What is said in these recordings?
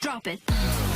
Drop it.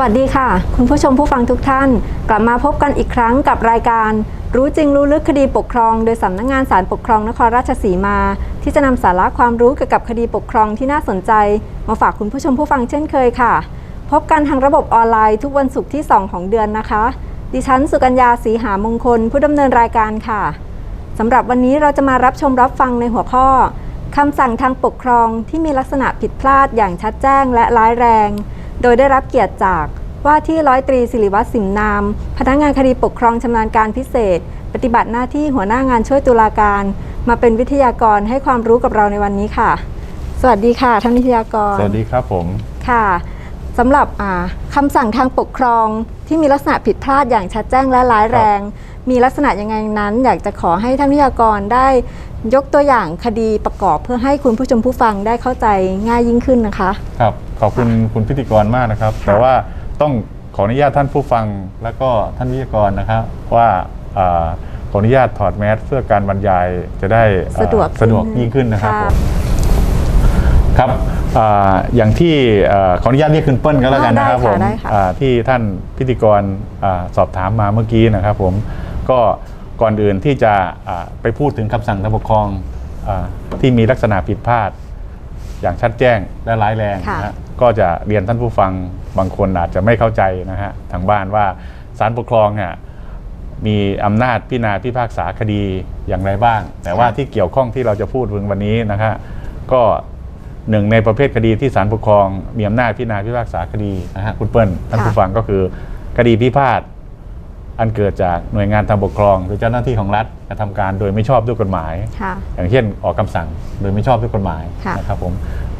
วัสดีค่ะ คุณผู้ชมผู้ฟังทุกท่าน กลับมาพบกันอีกครั้งกับรายการ รู้จริงรู้ลึกคดีปกครอง โดยสำนักงงานศาลปกครองนครราชสีมา ที่จะนำสาระความรู้เกี่ยวกับคดีปกครองที่น่าสนใจ มาฝากคุณผู้ชมผู้ฟังเช่นเคยค่ะ พบกันทางระบบออนไลน์ทุกวันศุกร์ที่ 2 ของเดือนนะคะ ดิฉันสุกัญญาศรีหามงคล ผู้ดำเนินรายการค่ะสำหรับวันนี้เราจะมารับชมรับฟังในหัวข้อคำสั่งทางปกครองที่มีลักษณะผิดพลาดอย่างชัดแจ้งและร้ายแรง โดยได้รับเกียรติจากว่าที่ร้อยตรีศิริวัฒน์สิมนาม พนักงานคดีปกครองชำนาญการพิเศษ ปฏิบัติหน้าที่หัวหน้างานช่วยตุลาการ มาเป็นวิทยากรให้ความรู้กับเราในวันนี้ค่ะ สวัสดีค่ะท่านวิทยากรสวัสดีครับผมค่ะสำหรับอ่าคำสั่งทางปกครองที่มีลักษณะผิดพลาดอย่างชัดแจ้งและร้ายแรง มีลักษณะยังไงนั้น อยากจะขอให้ท่านวิทยากรได้ยกตัวอย่างคดีประกอบเพื่อให้คุณผู้ชมผู้ฟังได้เข้าใจง่ายยิ่งขึ้นนะคะ ครับ ขอบคุณคุณพิธีกรมากนะครับ แต่ว่าต้องขออนุญาตท่านผู้ฟังและก็ท่านวิทยากรนะครับว่าอ่าขออนุญาตถอดแมสเพื่อการบรรยายจะได้อ่าสะดวกสะดวกขึ้นยิ่งขึ้นนะครับค่ะผมครับอ่าอย่างที่อ่าขออนุญาตเรียกคุณเปิ้ลก็แล้วกันนะครับได้ผค่ะมได้ค่ะอ่าที่ท่านพิธีกรอาสอบถามมาเมื่อกี้นะครับผมก็ก่อนอื่นที่จะอ่าไปพูดถึงคำสั่งทางปกครองอาที่มีลักษณะผิดพลาด อย่างชัดแจ้งและร้ายแรงค่ะนะฮะ ก็จะเรียนท่านผู้ฟังบางคนอาจจะไม่เข้าใจนะฮะทางบ้านว่าศาลปกครองเนี่ยมีอำนาจพิจารณาพิพากษาคดีอย่างไรบ้าง แต่ว่าที่เกี่ยวข้องที่เราจะพูดถึงวันนี้นะฮะก็หนึ่งในประเภทคดีที่ศาลปกครอง มีอำนาจพิจารณาพิพากษาคดีนะฮะคุณเปิ้ลท่านผู้ฟังก็คือคดีพิพาทอันเกิดจากหน่วยงานทางปกครอง หรือเจ้าหน้าที่ของรัฐกระทำการโดยไม่ชอบด้วยกฎหมายค่ะอย่างเช่นออกคำสั่งโดยไม่ชอบด้วยกฎหมายค่ะนะครับผม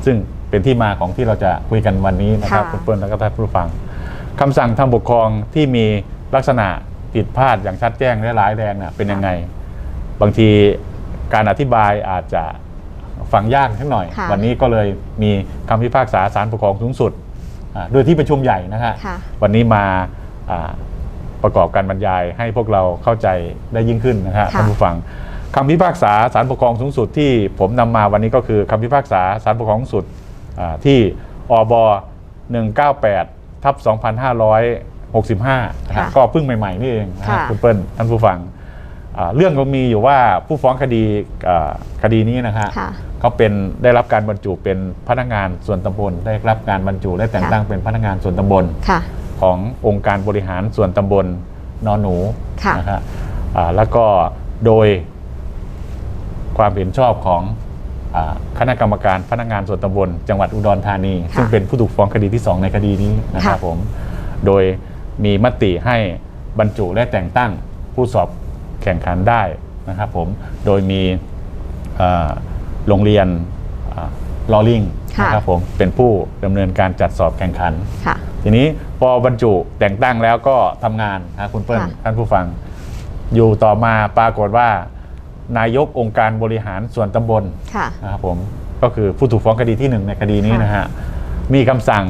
ซึ่ง เป็นที่มาของที่เราจะคุยกันวันนี้นะครับค่ะ คุณเปิ้ลแล้วก็ท่านผู้ฟังคำสั่งทางปกครองที่มีลักษณะผิดพลาดอย่างชัดแจ้งและร้ายแรงน่ะเป็นยังไง บางทีการอธิบายอาจจะฟังยากนิดหน่อย ค่ะ วันนี้ก็เลยมีคำพิพากษาศาลปกครองสูงสุดอ่าโดยที่ประชุมใหญ่นะฮะ ค่ะ วันนี้มาอ่าประกอบการบรรยายให้พวกเราเข้าใจได้ยิ่งขึ้นนะฮะค่ะ ท่านผู้ฟังคำพิพากษาศาลปกครองสูงสุดที่ผมนำมาวันนี้ก็คือคำพิพากษาศาลปกครองสูงสุดอ่า ที่อบ198ทับ2565นะฮะค่ะก็เพิ่งใหม่ๆนี่เองนะฮะค่ะคุณเปิ้ลท่านผู้ฟังอ่าเรื่องก็มีอยู่ว่าผู้ฟ้องคดีอ่าคดีนี้นะฮะค่ะเขาเป็นได้รับการบรรจุเป็นพนักงานส่วนตำบลได้รับการบรรจุและแต่งตั้งเป็นพนักงานส่วนตำบลค่ะขององค์การบริหารส่วนตำบลนอนหนูค่ะนะฮะอ่าแล้วก็โดยความเห็นชอบของอา คณะกรรมการพนักงานส่วนตำบลจังหวัดอุดรธานีค่ะซึ่งเป็นผู้ถูกฟ้องคดีที่ 2 ในคดีนี้นะครับค่ะผม โดยมีมติให้บรรจุและแต่งตั้งผู้สอบแข่งขันได้นะครับผม โดยมีอ่าโรงเรียนลอลิงค่ะนะครับผมเป็นผู้ดำเนินการจัดสอบแข่งขันค่ะทีนี้พอบรรจุแต่งตั้งแล้วก็ทำงานนะคุณเปิ้ลค่ะท่านผู้ฟัง อยู่ต่อมาปรากฏว่า นายกองค์การบริหารส่วนตำบลค่ะ นะครับผมก็คือผู้ถูกฟ้องคดีที่หนึ่งในคดีนี้ค่ะนะฮะมีคำสั่ง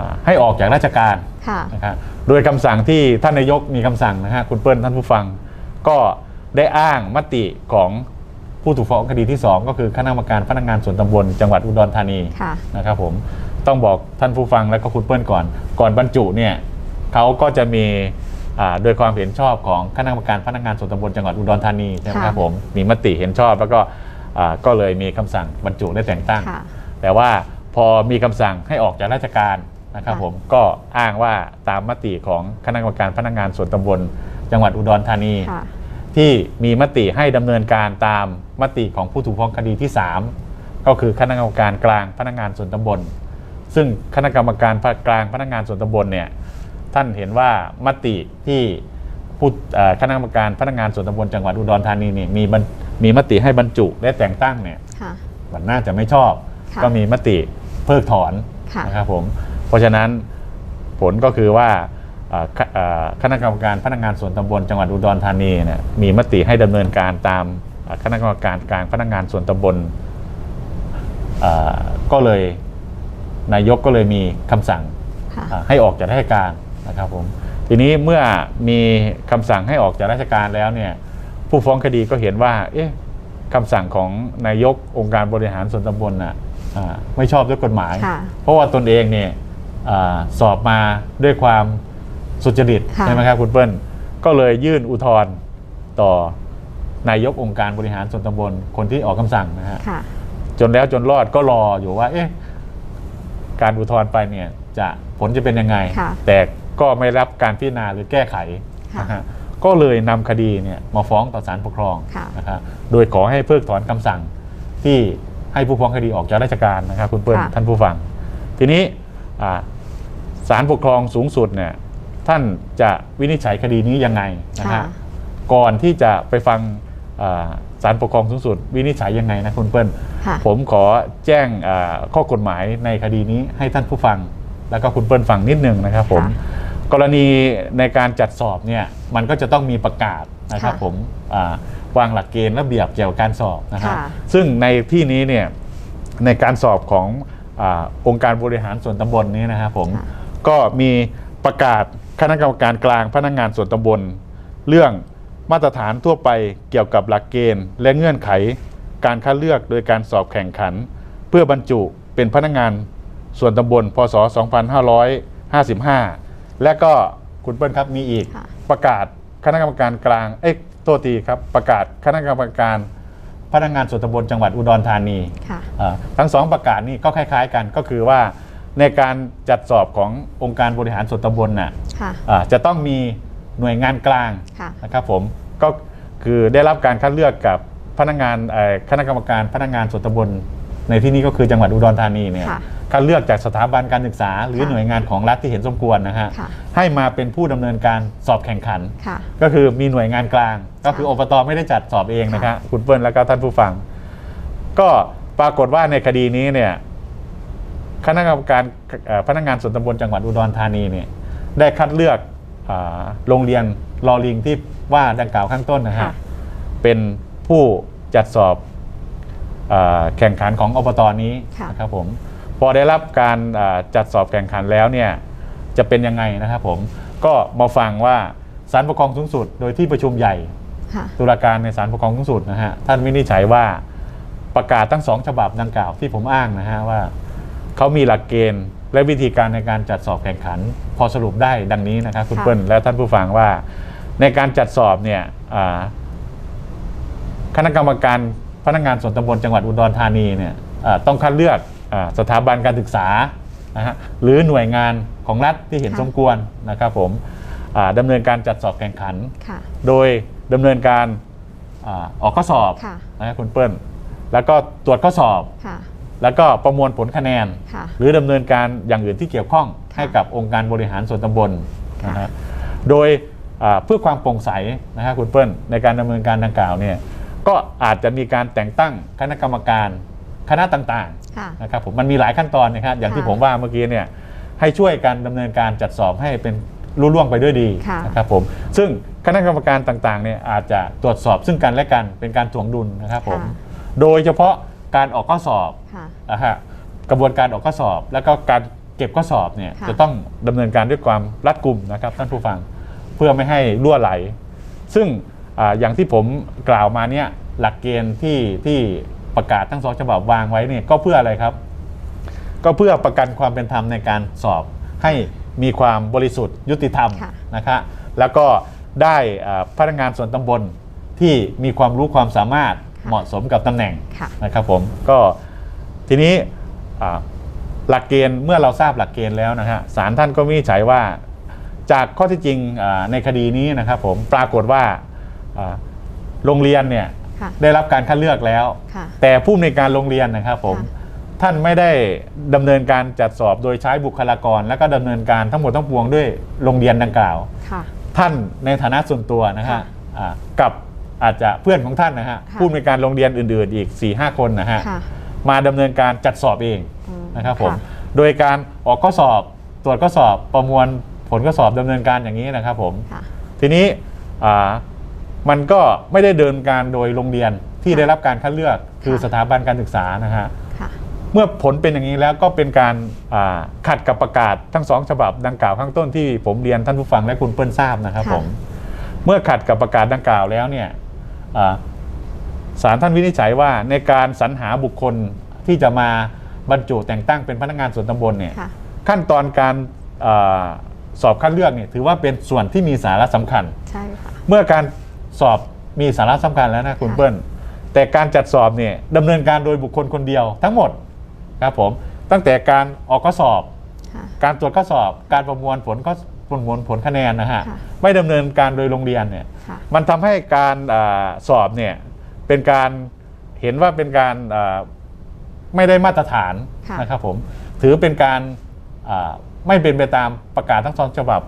อ่าให้ออกจากราชการ ค่ะ นะครับโดยคำสั่งที่ท่านนายกมีคำสั่งนะฮะคุณเปิ้ลท่านผู้ฟัง ก็ได้อ้างมติของผู้ถูกฟ้องคดีที่ 2 ก็คือคณะกรรมการพนักงานส่วนตำบลจังหวัดอุดรธานีค่ะ นะครับผมต้องบอกท่านผู้ฟังและก็คุณเปิ้ลก่อน ก่อนบรรจุเนี่ยเขาก็จะมีอ่า โดยความเห็นชอบของคณะกรรมการพนักงานส่วนตำบลจังหวัดอุดรธานีใช่ไหมครับค่ะผมมีมติเห็นชอบแล้วก็อ่าก็เลยมีคำสั่งบรรจุและแต่งตั้งค่ะแต่ว่าพอมีคำสั่งให้ออกจากราชการนะครับค่ะผมก็อ้างว่าตามมติของคณะกรรมการพนักงานส่วนตำบลจังหวัดอุดรธานีค่ะที่มีมติให้ดำเนินการตามมติของผู้ถูกฟ้องคดีที่ 3 ก็คือคณะกรรมการกลางพนักงานส่วนตำบล ซึ่งคณะกรรมการกลางพนักงานส่วนตำบลเนี่ย ท่านเห็นว่ามติที่ผู้เอ่อคณะกรรมการพนักงานส่วนตำบลจังหวัดอุดรธานีเนี่ยมีบรรมีมติให้บรรจุและแต่งตั้งเนี่ยค่ะมันน่าจะไม่ชอบค่ะก็มีมติเพิกถอนค่ะนะครับผมเพราะฉะนั้นผลก็คือว่าอ่าคอ่าคณะกรรมการพนักงานส่วนตำบลจังหวัดอุดรธานีเนี่ยมีมติให้ดำเนินการตามอ่าคณะกรรมการกลางพนักงานส่วนตำบลอ่าก็เลยนายกก็เลยมีคำสั่งค่ะอ่าให้ออกจากราชการ นะครับผมทีนี้เมื่อมีคำสั่งให้ออกจากราชการแล้วเนี่ยผู้ฟ้องคดีก็เห็นว่าเอ๊ะคำสั่งของนายกองค์การบริหารส่วนตำบลน่ะอ่าไม่ชอบด้วยกฎหมายค่ะเพราะว่าตนเองเนี่ยอาสอบมาด้วยความสุจริตค่ะใช่ไหมครับคุณเปิ้ลก็เลยยื่นอุทธรณ์ต่อนายกองค์การบริหารส่วนตำบลคนที่ออกคำสั่งนะฮะค่ะจนแล้วจนรอดก็รออยู่ว่าเอ๊ะการอุทธรณ์ไปเนี่ยจะผลจะเป็นยังไงค่ะแต่ ก็ไม่รับการพิจารณาหรือแก้ไขค่ะนะฮะก็เลยนำคดีเนี่ยมาฟ้องต่อศาลปกครองค่ะ นะครับโดยขอให้เพิกถอนคำสั่งที่ให้ผู้ฟ้องคดีออกจากราชการนะครับคุณเปิ้ลค่ะ ท่านผู้ฟัง ทีนี้อ่าศาลปกครองสูงสุดเนี่ยท่านจะวินิจฉัยคดีนี้ยังไงนะค่ะ ฮะ ก่อนที่จะไปฟังอ่าศาลปกครองสูงสุด วินิจฉัยยังไงนะคุณเปิ้ล ค่ะ ผมขอแจ้งอ่าข้อกฎหมายในคดีนี้ให้ท่านผู้ฟัง แล้วก็คุณเปิ้ลฟังนิดนึงนะครับผม ค่ะ กรณีในการจัดสอบเนี่ยมันก็จะต้องมีประกาศนะครับค่ะผมอ่าวางหลักเกณฑ์ระเบียบเกี่ยวกับการสอบนะครับค่ะซึ่งในที่นี้เนี่ยในการสอบของอาองค์การบริหารส่วนตำบลนี้นะครับผมค่ะ ก็มีประกาศคณะกรรมการกลางพนักงานส่วนตำบล เรื่องมาตรฐานทั่วไปเกี่ยวกับหลักเกณฑ์ และเงื่อนไขการคัดเลือกโดยการสอบแข่งขัน เพื่อบรรจุเป็นพนักงานส่วนตำบล พศ 2555 และก็คุณเปิ้ลครับมีอีกค่ะ ประกาศคณะกรรมการกลางเอ้ยโทษทีครับ ประกาศคณะกรรมการพนักงานส่วนตำบลจังหวัดอุดรธานี ค่ะ อ่าทั้งสองประกาศนี้ก็คล้ายๆกันก็คือว่าในการจัดสอบขององค์การบริหารส่วนตำบลน่ะค่ะ อ่าจะต้องมีหน่วยงานกลางค่ะ นะครับผมก็คือได้รับการคัดเลือกกับพนักงานเอ่อคณะกรรมการพนักงานส่วนตำบล ในที่นี้ก็คือจังหวัดอุดรธานีเนี่ยค่ะคัดเลือกจากสถาบันการศึกษา หรือค่ะหน่วยงานของรัฐที่เห็นสมควรนะฮะค่ะให้มาเป็นผู้ดำเนินการสอบแข่งขันค่ะก็คือมีหน่วยงานกลาง ก็คือค่ะอบตไม่ได้จัดสอบเองนะครับค่ะคุณเปิ้ลแล้วก็ท่านผู้ฟัง ก็ปรากฏว่าในคดีนี้เนี่ยคณะกรรมการเอ่อพนักงานส่วนตำบลจังหวัดอุดรธานีเนี่ยได้คัดเลือกอาโรงเรียนลอลิงที่ว่าดังกล่าวข้างต้นนะฮะค่ะเป็นผู้จัดสอบอา แข่งขันของอบตนี้ค่ะนะครับผมพอได้รับการอ่าจัดสอบแข่งขันแล้วเนี่ยจะเป็นยังไงนะครับผมก็มาฟังว่าศาลปกครองสูงสุด โดยที่ประชุมใหญ่ค่ะตุลาการในศาลปกครองสูงสุดนะฮะท่านวินิจฉัยว่าประกาศทั้งสองฉบับดังกล่าวที่ผมอ้างนะฮะว่าเขามีหลักเกณฑ์และวิธีการในการจัดสอบแข่งขัน พอสรุปได้ดังนี้นะครับคุณค่ะเปิ้ลและท่านผู้ฟังว่าในการจัดสอบเนี่ยอ่าคณะกรรมการ พนักงานส่วนตำบลจังหวัดอุดรธานีเนี่ยอ่าต้องคัดเลือกอาสถาบันการศึกษานะฮะหรือหน่วยงานของรัฐที่เห็นค่ะสมควรนะครับผมอ่าดำเนินการจัดสอบแข่งขันค่ะโดยดำเนินการอาออกข้อสอบค่ะนะครับคุณเปิ้ลแล้วก็ตรวจข้อสอบค่ะแล้วก็ประมวลผลคะแนนค่ะหรือดำเนินการอย่างอื่นที่เกี่ยวข้องค่ะให้กับองค์การบริหารส่วนตำบลค่ะนะฮะโดยอ่าเพื่อความโปร่งใสนะครับคุณเปิ้ลในการดำเนินการดังกล่าวเนี่ย ก็อาจจะมีการแต่งตั้งคณะกรรมการคณะต่างค่ะๆนะครับผมมันมีหลายขั้นตอนนะครับอย่างที่ค่ะผมว่าเมื่อกี้เนี่ยให้ช่วยกันดำเนินการจัดสอบให้เป็นรุ่ล่วงไปด้วยดีค่ะนะครับผมซึ่งคณะกรรมการต่างๆเนี่ยอาจจะตรวจสอบซึ่งกันและกันเป็นการถ่วงดุลนะครับผมค่ะโดยเฉพาะการออกข้อสอบค่ะนะฮะกระบวนการออกข้อสอบ แล้วก็การเก็บข้อสอบเนี่ยค่ะจะต้องดำเนินการด้วยความรัดกุมนะครับท่านผู้ฟังเพื่อไม่ให้รั่วไหล ซึ่ง อาอย่างที่ผมกล่าวมาเนี่ยหลักเกณฑ์ที่ที่ประกาศทั้งสองฉบับวางไว้เนี่ยก็เพื่ออะไรครับ ก็เพื่อประกันความเป็นธรรมในการสอบให้มีความบริสุทธิ์ยุติธรรมค่ะนะคะแล้วก็ได้อ่าพนักงานส่วนตำบลที่มีความรู้ความสามารถค่ะเหมาะสมกับตำแหน่งค่ะนะครับผมก็ทีนี้อ่าหลักเกณฑ์เมื่อเราทราบหลักเกณฑ์แล้วนะฮะศาลท่านก็วินิจฉัยว่า จากข้อที่จริงอ่าในคดีนี้นะครับผมปรากฏว่าอ่า โรงเรียนเนี่ยค่ะได้รับการคัดเลือกแล้วค่ะแต่ผู้อำนวยการโรงเรียนนะครับผมค่ะท่านไม่ได้ดำเนินการจัดสอบโดยใช้บุคลากร และก็ดำเนินการทั้งหมดทั้งปวงด้วยโรงเรียนดังกล่าวค่ะท่านในฐานะส่วนตัวนะฮะค่ะอ่ากับอาจจะเพื่อนของท่านนะฮะค่ะผู้อำนวยการโรงเรียนอื่น ๆ อีก4ี่ห้าคนนะฮะค่ะมาดำเนินการจัดสอบเองอืมนะครับผมค่ะโดยการออกข้อสอบตรวจข้อสอบประมวลผลข้อสอบดำเนินการอย่างนี้นะครับผมค่ะทีนี้อ่า มันก็ไม่ได้เดินการโดยโรงเรียนที่ค่ะได้รับการคัดเลือกคือค่ะสถาบันการศึกษานะฮะค่ะ เมื่อผลเป็นอย่างนี้แล้วก็เป็นการอ่าขัดกับประกาศทั้งสองฉบับดังกล่าวข้างต้นที่ผมเรียนท่านผู้ฟังและคุณเปิ้ลทราบนะครับค่ะ ผมเมื่อขัดกับประกาศดังกล่าวแล้วเนี่ยอ่าศาลท่านวินิจฉัยว่าในการสรรหาบุคคลที่จะมาบรรจุแต่งตั้งเป็นพนักงานส่วนตำบลเนี่ย ค่ะ ขั้นตอนการอาสอบคัดเลือกเนี่ยถือว่าเป็นส่วนที่มีสาระสำคัญ ใช่ค่ะ เมื่อการ สอบมีสาระสำคัญแล้วนะคุณค่ะเปิ้ลแต่การจัดสอบเนี่ยดำเนินการโดยบุคคลคนเดียวทั้งหมดครับผมตั้งแต่การออกข้อสอบค่ะการตรวจข้อสอบ การประมวลผลข้อประมวลผลคะแนนนะฮะค่ะไม่ดำเนินการโดยโรงเรียนเนี่ยค่ะมันทำให้การอาสอบเนี่ยเป็นการเห็นว่าเป็นการอ่าไม่ได้มาตรฐานค่ะนะครับผมถือเป็นการอ่าไม่เป็นไปตามประกาศทั้งสองฉบับ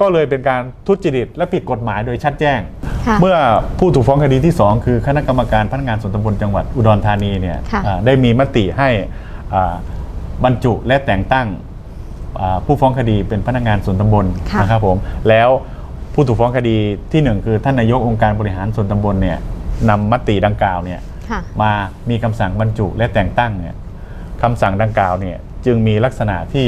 ก็เลยเป็นการทุจริตและผิดกฎหมายโดยชัดแจ้งค่ะ เมื่อผู้ถูกฟ้องคดีที่ 2 คือคณะกรรมการพนักงานส่วนตำบลจังหวัดอุดรธานีเนี่ยค่ะอ่าได้มีมติให้อ่าบรรจุและแต่งตั้งอ่าผู้ฟ้องคดีเป็นพนักงานส่วนตำบลค่ะนะครับผมแล้วผู้ถูกฟ้องคดีทีหนึ่1 คือท่านนายกองค์การบริหารส่วนตำบลเนี่ยนำมติดังกล่าวเนี่ยค่ะมามีคำสั่งบรรจุและแต่งตั้งเนี่ยคำสั่งดังกล่าวเนี่ยจึงมีลักษณะที่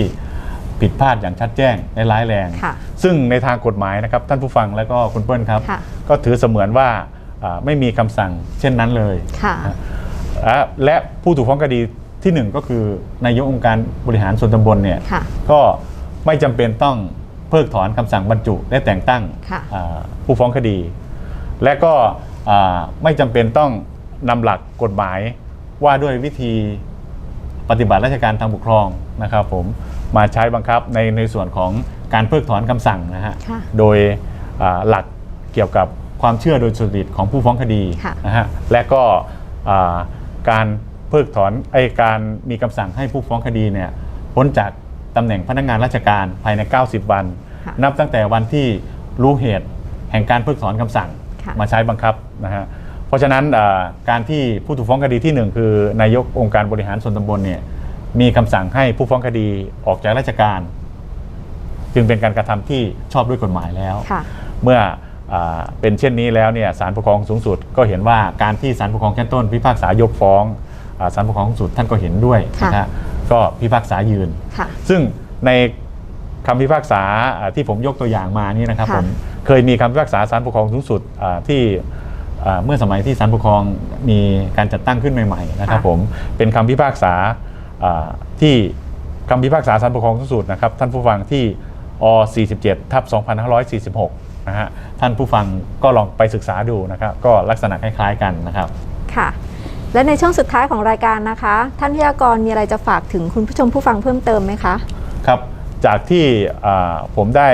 ผิดพลาดอย่างชัดแจ้งและร้ายแรง ค่ะซึ่งในทางกฎหมายนะครับท่านผู้ฟังและก็คุณเปิ้ลครับ ค่ะ ก็ถือเสมือนว่าอ่าไม่มีคำสั่งเช่นนั้นเลย ค่ะ และและผู้ถูกฟ้องคดีที่หนึ่งก็คือนายกองค์การบริหารส่วนตำบลเนี่ยค่ะก็ไม่จำเป็นต้องเพิกถอนคำสั่งบรรจุและแต่งตั้งค่ะอ่าผู้ฟ้องคดี และก็อ่าไม่จำเป็นต้องนำหลักกฎหมายว่าด้วยวิธีปฏิบัติราชการทางปกครองนะครับผม มาใช้บังคับในในส่วนของการเพิกถอนคำสั่งนะฮะค่ะโดยอ่าหลักเกี่ยวกับความเชื่อโดยสุจริตของผู้ฟ้องคดีค่ะ นะฮะและก็อ่าการเพิกถอนไอ้การมีคำสั่งให้ผู้ฟ้องคดีเนี่ยพ้นจากตำแหน่งพนักงานราชการภายใน 90 วัน ค่ะ นับตั้งแต่วันที่รู้เหตุแห่งการเพิกถอนคำสั่ง ค่ะมาใช้บังคับนะฮะ เพราะฉะนั้นอ่าการที่ผู้ถูกฟ้องคดีที่หนึ่งคือนายกองค์การบริหารส่วนตำบลเนี่ย มีคำสั่งให้ผู้ฟ้องคดีออกจากราชการ จึงเป็นการกระทำที่ชอบด้วยกฎหมายแล้วค่ะเมื่ออาเป็นเช่นนี้แล้วเนี่ยศาลปกครองสูงสุด ก็เห็นว่าการที่ศาลปกครองชั้นต้นพิพากษายกฟ้องอาศาลปกครองสูงสุดท่านก็เห็นด้วยค่ะนะฮะก็พิพากษายืนค่ะซึ่งในคำพิพากษาอ่าที่ผมยกตัวอย่างมานี่นะครับค่ะผมเคยมีคำพิพากษาศาลปกครองสูงสุดอ่าที่อ่าเมื่อสมัยที่ศาลปกครองมีการจัดตั้งขึ้นใหม่ ๆ นะครับค่ะผมเป็นคำพิพากษาอ่า ที่คำพิพากษาศาลปกครองสูงสุดนะครับท่านผู้ฟังที่อ47ทับ2546นะฮะท่านผู้ฟังก็ลองไปศึกษาดูนะครับก็ลักษณะคล้ายๆกันนะครับค่ะ และในช่วงสุดท้ายของรายการนะคะ ท่านวิทยากรมีอะไรจะฝากถึงคุณผู้ชมผู้ฟังเพิ่มเติมไหมคะครับจากที่อ่าผมได้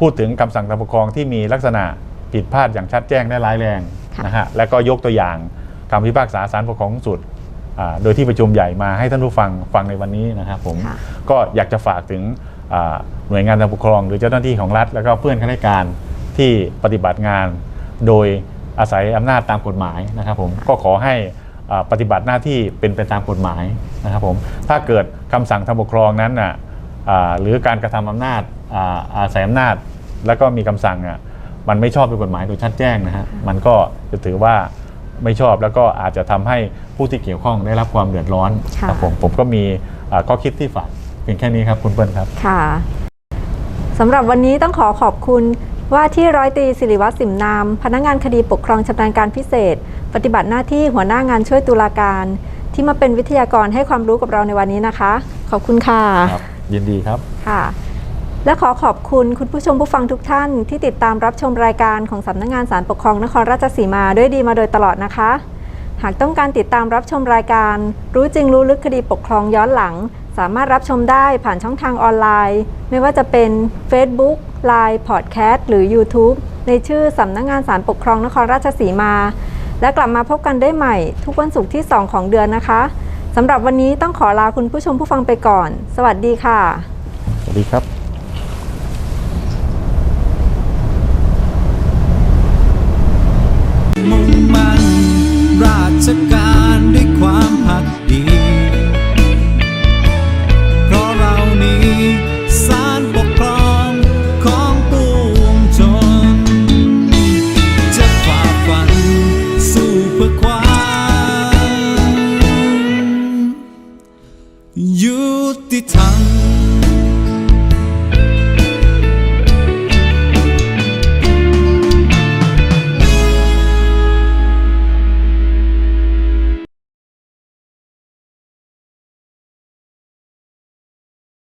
พูดถึงคำสั่งทางปกครองที่มีลักษณะผิดพลาดอย่างชัดแจ้งและร้ายแรงค่ะนะฮะและก็ยกตัวอย่างคำพิพากษาศาลปกครองสูงสุดอ่า โดยที่ประชุมใหญ่มาให้ท่านผู้ฟังฟังในวันนี้นะครับผมค่ะก็อยากจะฝากถึงอ่าหน่วยงานทางปกครอง หรือเจ้าหน้าที่ของรัฐ แล้วก็เพื่อนข้าราชการที่ปฏิบัติงาน โดยอาศัยอำนาจตามกฎหมายนะครับผมก็ขอให้อ่าปฏิบัติหน้าที่เป็นไปตามกฎหมายนะครับผมถ้าเกิดคำสั่งทางปกครองนั้นน่ะอ่าหรือการกระทำอำนาจอ่าอาศัยอำนาจ แล้วก็มีคำสั่งอะมันไม่ชอบด้วยกฎหมายโดยชัดแจ้งนะฮะมันก็จะถือว่า ไม่ชอบ แล้วก็อาจจะทำให้ผู้ที่เกี่ยวข้องได้รับความเดือดร้อนค่ะครับผมผมก็มีอ่าข้อคิดที่ฝากเพียงแค่นี้ครับคุณเปิ้ลครับค่ะสำหรับวันนี้ต้องขอขอบคุณว่าที่ร้อยตรีสิริวัฒน์สิมนาม พนักงานคดีปกครองชำนาญการพิเศษ ปฏิบัติหน้าที่หัวหน้างานช่วยตุลาการ ที่มาเป็นวิทยากรให้ความรู้กับเราในวันนี้นะคะ ขอบคุณค่ะครับยินดีครับค่ะ และขอขอบคุณคุณผู้ชมผู้ฟังทุกท่าน ที่ติดตามรับชมรายการของสำนักงานสารปกครองนครราชสีมาด้วยดีมาโดยตลอดนะคะ หากต้องการติดตามรับชมรายการ รู้จริงรู้ลึกคดีปกครองย้อนหลัง สามารถรับชมได้ผ่านช่องทางออนไลน์ ไม่ว่าจะเป็น Facebook Line Podcast หรือ YouTube ในชื่อสำนักงานสารปกครองนครราชสีมา และกลับมาพบกันได้ใหม่ ทุกวันศุกร์ที่ 2 ของเดือนนะคะสำหรับวันนี้ต้องขอลาคุณผู้ชมผู้ฟังไปก่อน สวัสดีค่ะ สวัสดีครับ